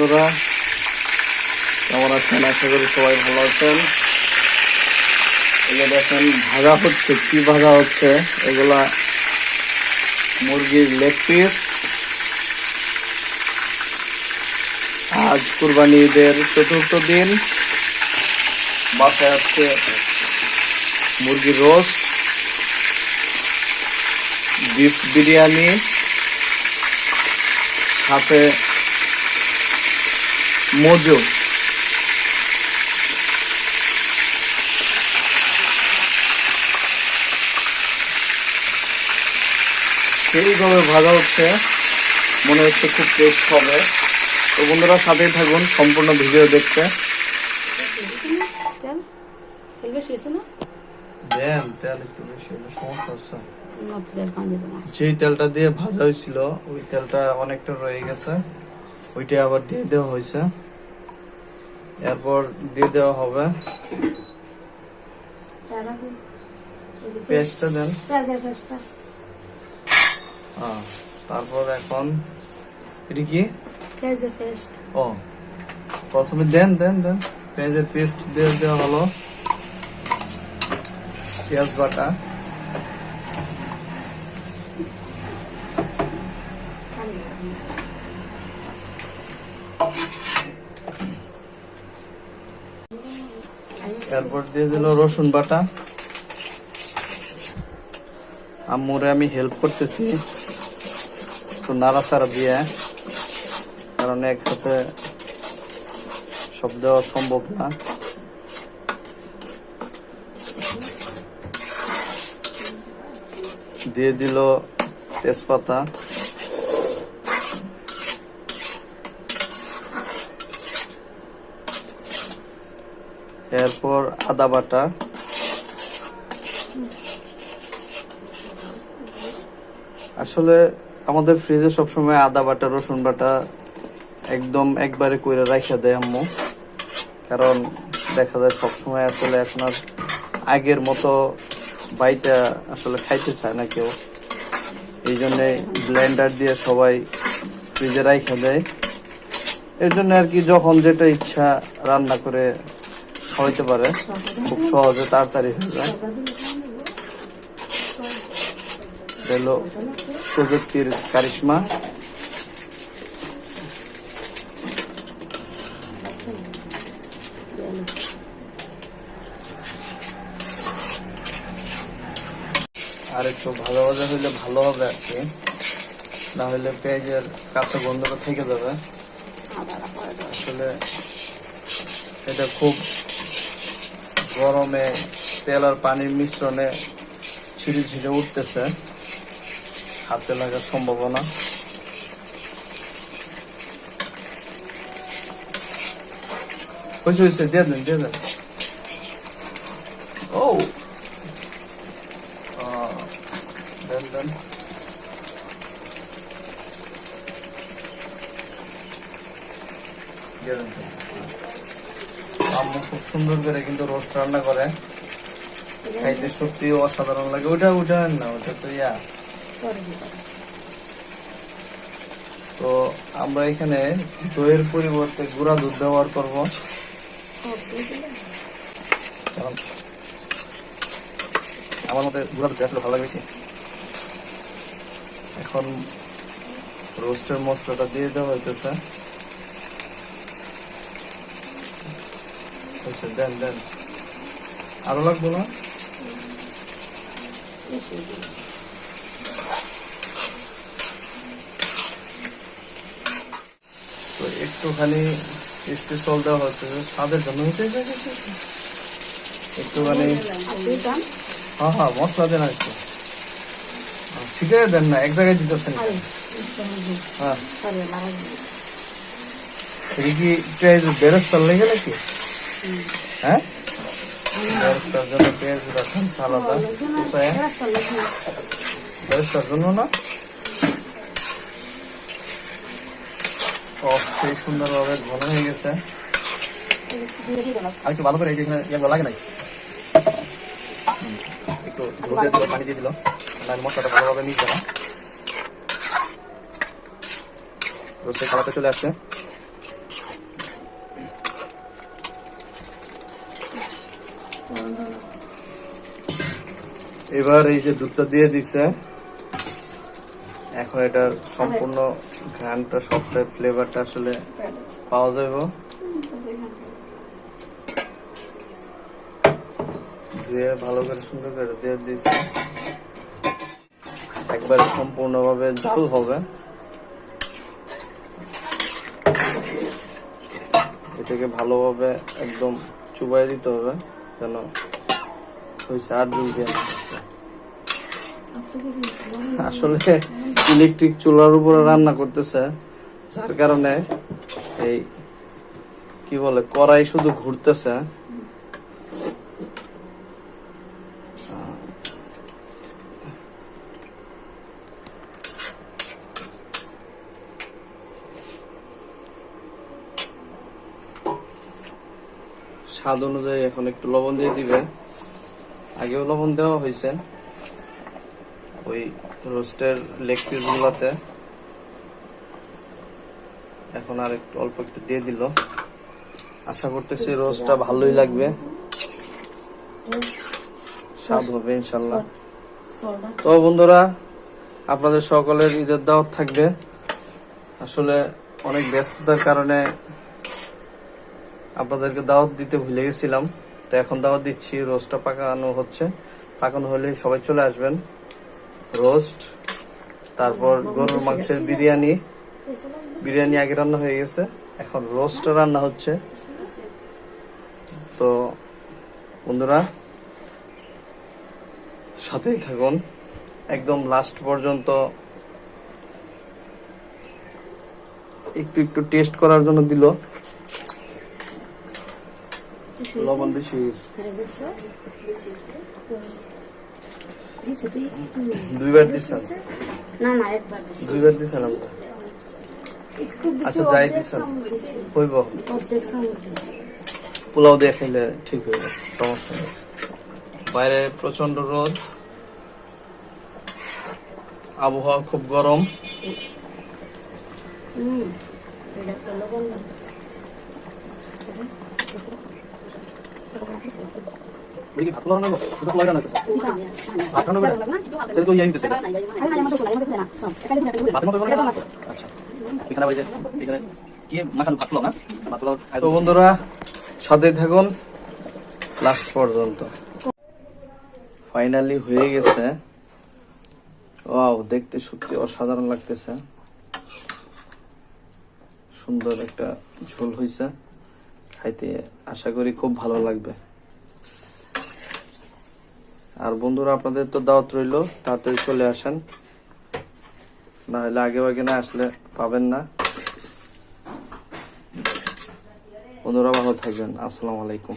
বন্ধুরা, কেমন আছেন? আশা করি সবাই ভালো আছেন। এগুলো দেখেন, ভাজা হচ্ছে। কি ভাজা হচ্ছে? এগুলা মুরগির লেগ পিস আজ কুরবানি ঈদের চতুর্থ দিন। বাসায় হচ্ছে মুরগির রোস্ট বিফ বিরিয়ানি, সাথে মজু। সেইভাবে ভাজা হচ্ছে মনে হচ্ছে খুব টেস্ট হবে। তো বন্ধুরা সাথেই থাকুন সম্পূর্ণ ভিডিও দেখতে। যেই তেলটা দিয়ে ভাজা হয়েছিল ওই তেলটা অনেকটা রয়ে গেছে। ওইটা আবার দিয়ে দেওয়া হয়েছে। এরপর দিয়ে দেওয়া হবে। পেঁয়াজটা দেন। পেঁয়াজের হ্যাঁ তারপর এখন এটি কি? ও প্রথমে দেন দেন দেন। পেঁয়াজের পেস্ট দিয়ে দেওয়া হলো। পেঁয়াজ বাটা। এরপর দিয়ে দিল রসুন বাটা। আম্মুরে আমি হেল্প করতেছি একটু নাড়াচাড়া দিয়ে, কারণ একসাথে সব দেওয়া সম্ভব না। দিয়ে দিল তেজপাতা। এরপর আদা বাটা। আসলে আমাদের ফ্রিজে সবসময় আদা বাটা, রসুন বাটা একদম একবারে কইরা রাখা দেয় আম্মু। কারণ দেখা যায় সবসময় আসলে এখন আর আগের মতো বাইটা আসলে খাইতে চায় না কেউ। এই জন্যে ব্লেন্ডার দিয়ে সবাই ফ্রিজে রাখা দেয়। এর জন্য আর কি যখন যেটা ইচ্ছা রান্না করে খাওয়াইতে পারে। খুব সহজে তাড়াতাড়ি হয়ে যায়। হলো প্রযুক্তির কারিশমা। আর একটু ভালো ভাজা হইলে ভালো হবে আর কি। না হলে পেঁয়াজের কাঁচা গন্ধটা থেকে যাবে। আসলে এটা খুব গরমে তেল আর পানির মিশ্রণে ছিঁড়ে ছিঁড়ে উঠতেছে। হাতে লাগার সম্ভাবনা। হয়েছে হয়েছে দিয়ে দেন দিয়ে দেন। ও আহ, দেন দেন দিয়ে দেন আম্মু খুব সুন্দর করে কিন্তু রোস্ট রান্না করে। খাইতে সত্যি অসাধারণ লাগে। ওটা ওটা না ওটা তো ইয়া। তো আমরা এখানে দইয়ের পরিবর্তে গুঁড়া দুধ ব্যবহার করব। আমার মতে গুঁড়া দুধ আসলে ভালো লাগে বেশি। এখন রোস্টের মশলাটা দিয়ে দেওয়া হইতেছে। হয়েছে, দেন দেন। আরও লাগবো না? তো একটুখানি টেস্টি সল দেওয়া হচ্ছে স্বাদের জন্য। একটুখানি হ্যাঁ হ্যাঁ মশলা দেন একটু। শিখে দেন না এক জায়গায় দিতেছেন হ্যাঁ। এটা কি পেঁয়াজ বেরস্তার লেগে নাকি? হ্যাঁ? আর একটু ভালো করে ইয়েগুলো লাগে নাই? একটু দিয়ে দিল, পানি দিয়ে দিল। মশলাটা ভালোভাবে মিশবে না রোস্টের কালারটা চলে আসছে। এবার এই যে দুধটা দিয়ে দিছে, এখন এটার সম্পূর্ণ ঘ্রানটা সবটাই ফ্লেভারটা আসলে পাওয়া যাবে দিয়ে ভালো করে সুন্দর করে দিয়ে দিয়েছে। একবারে সম্পূর্ণভাবে জাল হবে। এটাকে ভালোভাবে একদম চুবাই দিতে হবে। যেন হয়েছে আর দিন। দিয়ে আসলে ইলেকট্রিক চুলার উপরে রান্না করতেছে, যার কারণে এই, কি বলে, কড়াই শুধু ঘুরতেছে। স্বাদ অনুযায়ী এখন একটু লবণ দিয়ে দিবে। আগেও লবণ দেওয়া হয়েছে। ওই রোস্টের লেগ পিস গুলাতে। এখন আর একটু অল্প একটু দিয়ে দিল। আশা করতেছি রোস্টটা ভালোই লাগবে। স্বাদ হবে ইনশাল্লাহ। তো বন্ধুরা, আপনাদের সকলের ঈদের দাওয়াত থাকবে। আসলে অনেক ব্যস্ততার কারণে আপনাদেরকে দাওয়াত দিতে ভুলে গেছিলাম, তো এখন দাওয়াত দিচ্ছি, রোস্টটা পাকানো হচ্ছে। পাকানো হলে সবাই চলে আসবেন। রোস্ট, তারপর গরুর মাংসের বিরিয়ানি। বিরিয়ানি আগে রান্না হয়ে গেছে, এখন রোস্টটা রান্না হচ্ছে। তো, বন্ধুরা, সাথেই থাকুন। একদম লাস্ট পর্যন্ত একটু একটু টেস্ট করার জন্য দিল। লবণ বেশি। দুইবার না না একবার। দুইবার আচ্ছা যাই হইব। পোলাও দিয়ে খাইলে ঠিক হয়ে যাবে সমস্যা নেই। বাইরে প্রচণ্ড রোদ। আবহাওয়া খুব গরম। হুম, এটা তো লবণ লাগবে। তো বন্ধুরা সাথে থাকুন। লাস্ট পর্যন্ত। ফাইনালি হয়ে গেছে। ওয়াও দেখতে সত্যি অসাধারণ লাগতেছে। সুন্দর একটা ঝোল হয়েছে খাইতে আশা করি খুব ভালো লাগবে। আর বন্ধুরা, আপনাদের তো দাওয়াত রইল, তাড়াতাড়ি চলে আসেন। না হলে আগে আগে না আসলে পাবেন না। বন্ধুরা, ভালো থাকবেন। আসসালামু আলাইকুম।